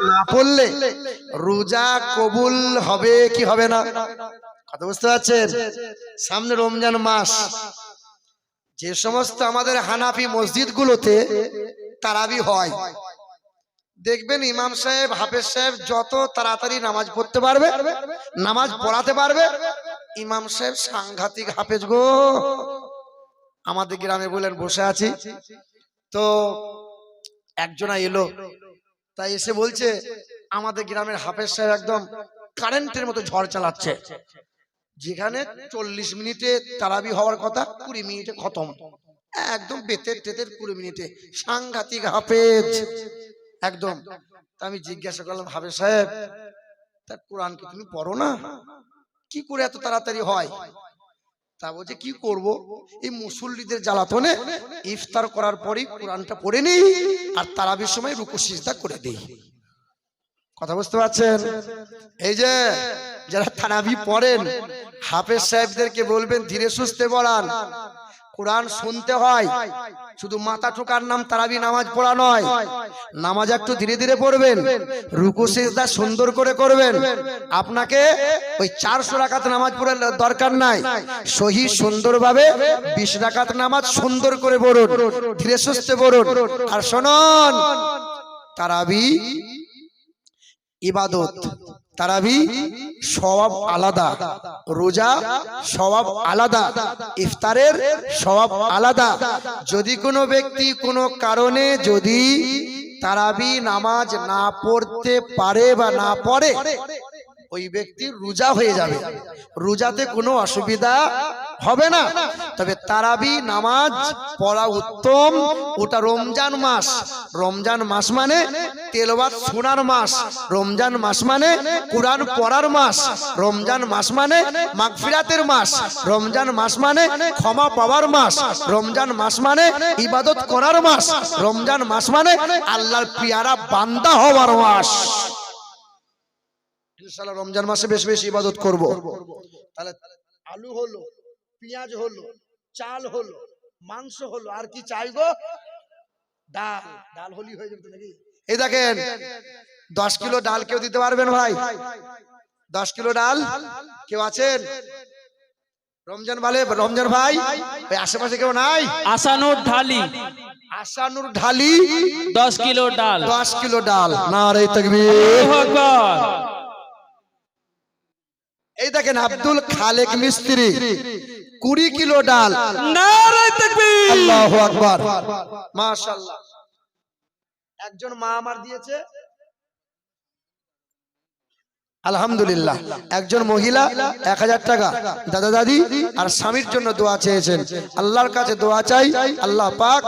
না পড়লে রোজা কবুল হবে কি হবে না? কথা বুঝতে পারছেন? সামনে রমজান মাস। যে সমস্ত আমাদের হানাফি মসজিদগুলোতে তারাবি হয়। দেখবেন ইমাম সাহেব, হাফেজ সাহেব যত তাড়াতাড়ি নামাজ পড়তে পারবে, নামাজ পড়াতে পারবে, ইমাম সাহেব সাংঘাতিক হাফেজ গো। আমাদের গ্রামে বলেন, বসে আছি। তো একজনা এলো তাই এসে বলছে, আমাদের গ্রামের হাফেজ সাহেব একদম কারেন্টের মতো ঝড় চালাচ্ছে। যেখানে চল্লিশ মিনিটে তারাবি হওয়ার কথা, কুড়ি মিনিটে খতম। একদম বেতের টেতের কুড়ি মিনিটে। সাংঘাতিক হাফেজ। একদম। আমি জিজ্ঞাসা করলাম, হাফেজ সাহেব, তা কোরআন কি তুমি পড়ো না? কি করে এত তাড়াতাড়ি হয়? তা বলছে কি করব? এই মুসল্লিদের জ্বালাতনে ইফতার করার পরেই কোরআনটা পড়ে নিই। আর তারাবির সময় রুকু সিজদা করে দেই। কথা বুঝতে পারছেন? এই যে যারা তারাবি পড়েন হাফেজ সাহেবদেরকে বলবেন ধীরে সুস্থে পড়ান। কোরআন শুনতে হয়, শুধু মাথা ঠোকার নাম তারাবি নামাজ পড়া নয়, নামাজ একটু ধীরে ধীরে পড়বেন, রুকু, সিজদা সুন্দর করে করবেন। আপনাকে ওই চারশো রাকাত নামাজ পড়ার দরকার নাই, সহি সুন্দরভাবে বিশ রাকাত নামাজ সুন্দর করে পড়ুন, ধীরে সুস্থে পড়ুন। আর শুনুন, তারাবি, ইবাদত। তারাবি স্বভাব আলাদা, রোজা স্বভাব আলাদা, ইফতারের স্বভাব আলাদা। যদি কোনো ব্যক্তি কোনো কারণে যদি তারাবি নামাজ না পড়তে পারে বা না পড়ে, ওই ব্যক্তি রোজা হয়ে যাবে। রোজাতে কোনো অসুবিধা হবে না। তবে তারাবি নামাজ পড়া উত্তম। ওটা রমজান মাস। রমজান মাস মানে তেলবাদ শোনার মাস। রমজান মাস মানে কোরআন পড়ার মাস। রমজান মাস মানে মাগফিরাতের মাস। রমজান মাস মানে ক্ষমা পাওয়ার মাস। রমজান মাস মানে ইবাদত করার মাস। রমজান মাস মানে আল্লাহর পিয়ারা বান্দা হওয়ার মাস। রমজান মাসে বেশ বেশি ইবাদত করব। তাহলে আলু হলো। পেঁয়াজ হলো চাল হলো মাংস হলো আর কি চাই গো? ডাল। ডাল হলি হয়ে যাবে নাকি? এই দেখেন দশ কিলো ডাল কেউ দিতে পারবেন ভাই? দশ কিলো ডাল কেউ আছেন? রমজান বলে রমজান ভাই? ওই আশেপাশে কেউ নাই? আসানুর ঢালি। আসানুর ঢালি দশ কিলো ডাল। দশ কিলো ডাল। না রে তকবীর। আল্লাহু আকবার। এই দেখেন আব্দুল খালেক মিস্ত্রি কুড়ি কিলো ডাল। নারায়ে তাকবীর। আল্লাহু আকবার। মাশাআল্লাহ। একজন মা আমার দিয়েছে। আলহামদুলিল্লাহ। একজন মহিলা এক হাজার টাকা। দাদা দাদি আর স্বামীর জন্য দোয়া চেয়েছেন। আল্লাহর কাছে দোয়া চাই। আল্লাহ পাক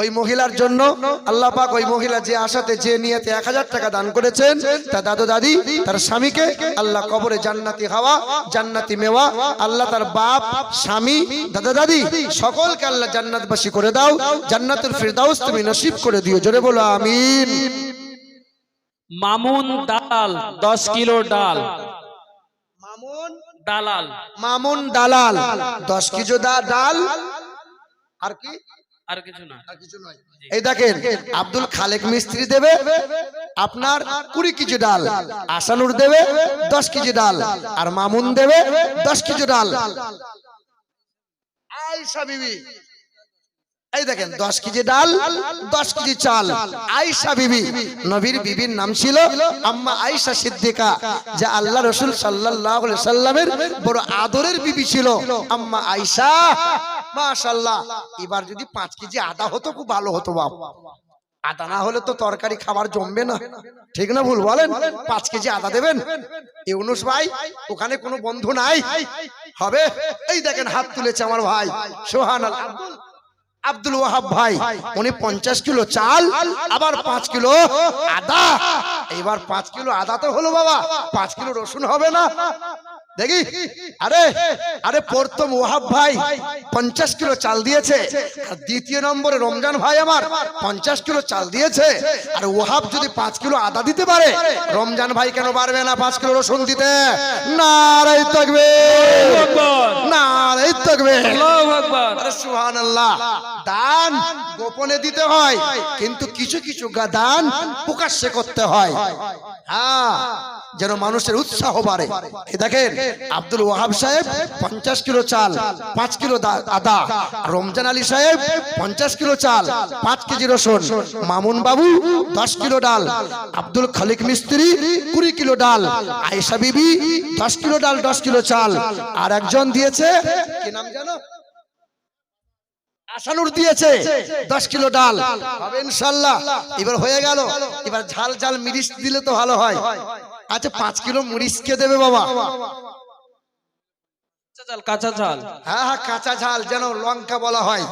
ওই মহিলার জন্য আল্লাহ পাক ওই মহিলা যে আশাতে যে নিয়েতে এক হাজার টাকা দান করেছেন তার দাদু দাদি তার স্বামীকে আল্লাহ কবরে জান্নাতি হাওয়া জান্নাতি মেওয়া আল্লাহ তার বাপ স্বামী দাদা দাদি সকলকে আল্লাহ জান্নাতবাসী করে দাও জান্নাতুল ফিরদাউস তুমি নসিব করে দিও। জোরে বলো আমিন। মামুন ডাল দশ কিলো ডাল। মামুন? দালাল। মামুন দালাল দশ কিলো ডাল। আর কি? আর কিছু না আর কিছু নয়। এই দেখেন আব্দুল খালেক মিস্ত্রি দেবে আপনার কুড়ি কেজি ডাল আসানুর দেবে দশ কেজি ডাল আর মামুন দেবে দশ কেজি ডাল। আয়সা বিবি এই দেখেন দশ কেজি ডাল দশ কেজি চাল। আয়সা বিবি নবীর বিবির নাম ছিল আম্মা আয়সা সিদ্দিকা যে আল্লাহ রসুল সাল্লাহ সাল্লামের বড় আদরের বিবি ছিল আম্মা আয়সা মাশাল্লাহ এবার যদি পাঁচ কেজি আদা হতো, খুব ভালো হতো বাপ। আদা না হলে তো তরকারি খাবার জমবে না। ঠিক না ভুল? বলেন, পাঁচ কেজি আদা দেবেন? ইউনুস ভাই, ওখানে কোনো বন্ধু নাই। হবে? এই দেখেন, হাত তুলেছে আমার ভাই। সোহান আব্দুল ওয়াহাব ভাই, উনি পঞ্চাশ কিলো চাল, আবার পাঁচ কিলো আদা। এবার পাঁচ কিলো আদা তো হলো বাবা। পাঁচ কিলো রসুন হবে না। দেখি? আরে আরে প্রথম ওহাব ভাই পঞ্চাশ কিলো চাল দিয়েছে আর দ্বিতীয় নম্বরে রমজান ভাই আমার পঞ্চাশ কিলো চাল দিয়েছে আর ওহাব যদি পাঁচ কিলো আদা দিতে পারে রমজান ভাই কেন পারবে না পাঁচ কিলো রসুন দিতে? নারাই থাকবে নারাই থাকবে আল্লাহু আরে সুবহানাল্লাহ দান গোপনে দিতে হয় কিন্তু কিছু কিছু গা- দান প্রকাশ্যে করতে হয়। হ্যাঁ যেন মানুষের উৎসাহ বাড়ে। দেখেন, আব্দুল ওয়াহাব সাহেব পঞ্চাশ কিলো চাল, পাঁচ কিলো আদা, রমজান আলী সাহেব পঞ্চাশ কিলো চাল, পাঁচ কেজি রসুন, মামুন বাবু দশ কিলো ডাল, আব্দুল খালিক মিস্ত্রি কুড়ি কিলো ডাল, আয়েশা বিবি দশ কিলো ডাল, দশ কিলো চাল। আর একজন দিয়েছে, কি নাম জানো দিয়েছে, দশ কিলো ডাল। ইনশাল্লাহ। এবার হয়ে গেল। এবার ঝাল ঝাল মিরিচ দিলে তো ভালো হয়। আচ্ছা পাঁচ কিলো মরিচ কে দেবে বাবা? কাঁচা চাল হ্যাঁ হ্যাঁ কাঁচা ঝাল যেন লঙ্কা বলা হয়।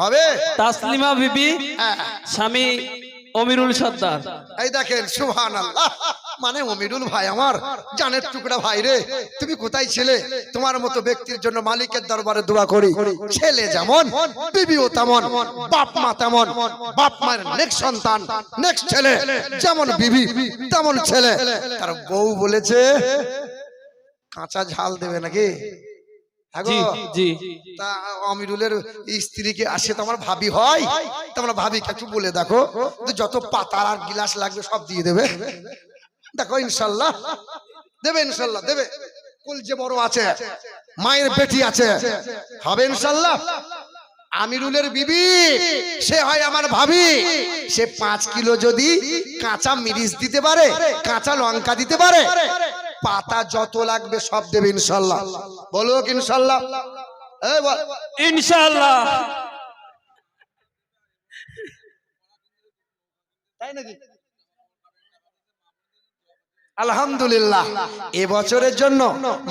হবে? তাসলিমা বিবি হ্যাঁ স্বামী অমিরুল সর্দার। এই দেখেন সুহান মানে অমিরুল ভাই আমার জানের টুকরা ভাই রে। তুমি কোথায় ছিলে? তোমার মতো ব্যক্তির জন্য মালিকের দরবারে দোয়া করি। ছেলে যেমন বিবিও তেমন বাপ মা তেমন বাপ মায়ের নেক্সট সন্তান নেক্সট ছেলে যেমন বিবি তেমন ছেলে। তার বউ বলেছে কাঁচা ঝাল দেবে নাকি? হ্যাঁ তা অমিরুলের স্ত্রীকে আসে তো আমার ভাবি হয়? তোমরা একটু বলে দেখো। যত পাতার আর গিলাস লাগবে সব দিয়ে দেবে। দেখো ইনশাল্লাহ। দেবে ইনশাল্লাহ দেবে। কুল যে বড় আছে মায়ের বেটি আছে হবে ইনশাল্লাহ। আমিরুলের বিবি সে হয় আমার ভাবি। সে পাঁচ কিলো যদি কাঁচা মিরিচ দিতে পারে কাঁচা লঙ্কা দিতে পারে পাতা যত লাগবে সব দেবে ইনশাল্লাহ। বলো ইনশাল্লাহ। ইনশাআল্লাহ তাই নাকি? আলহামদুলিল্লাহ। এবছরের জন্য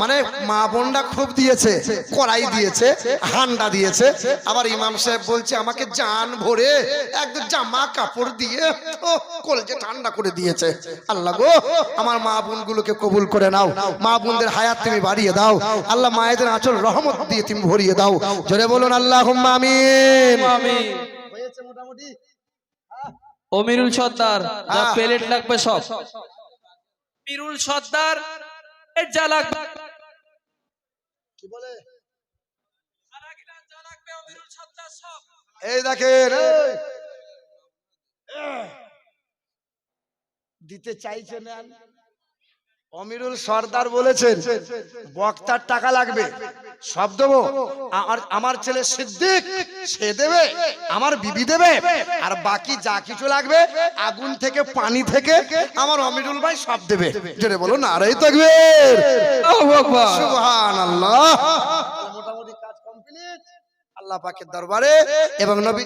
মানে মা বোনরা খুব দিয়েছে কড়াই দিয়েছে হান্ডা দিয়েছে। আবার ইমাম সাহেব বলছে আমাকে জান ভরে একদম জামা কাপড় দিয়ে কলজে ঠান্ডা করে দিয়েছে। আল্লাহ গো আমার মা বোনগুলোকে কবুল করে নাও। মা বোনদের হায়াত তুমি বাড়িয়ে দাও। আল্লাহ মায়েদের আঁচল রহমত দিয়ে তুমি ভরিয়ে দাও। জোরে বলুন আল্লাহ আমিন। মোটামুটি। অমিরুল সর্দার যা। প্লেট লাগবে সব। অমিরুল সর্দার কি বলে? এই দেখেন দিতে চাইছে না অমিরুল সর্দার বলেছেন, বক্তার টাকা লাগবে, সব দেবো। আমার আমার ছেলে সিদ্দিক, সে দেবে, আমার বিবি দেবে, আর বাকি যা কিছু লাগবে, আগুন থেকে, পানি থেকে, আমার অমিরুল ভাই সব দেবে। জোরে বলো না থাকবে মোটামুটি কাজ কমপ্লিট। আল্লাহ পাকের দরবারে, এবং নবী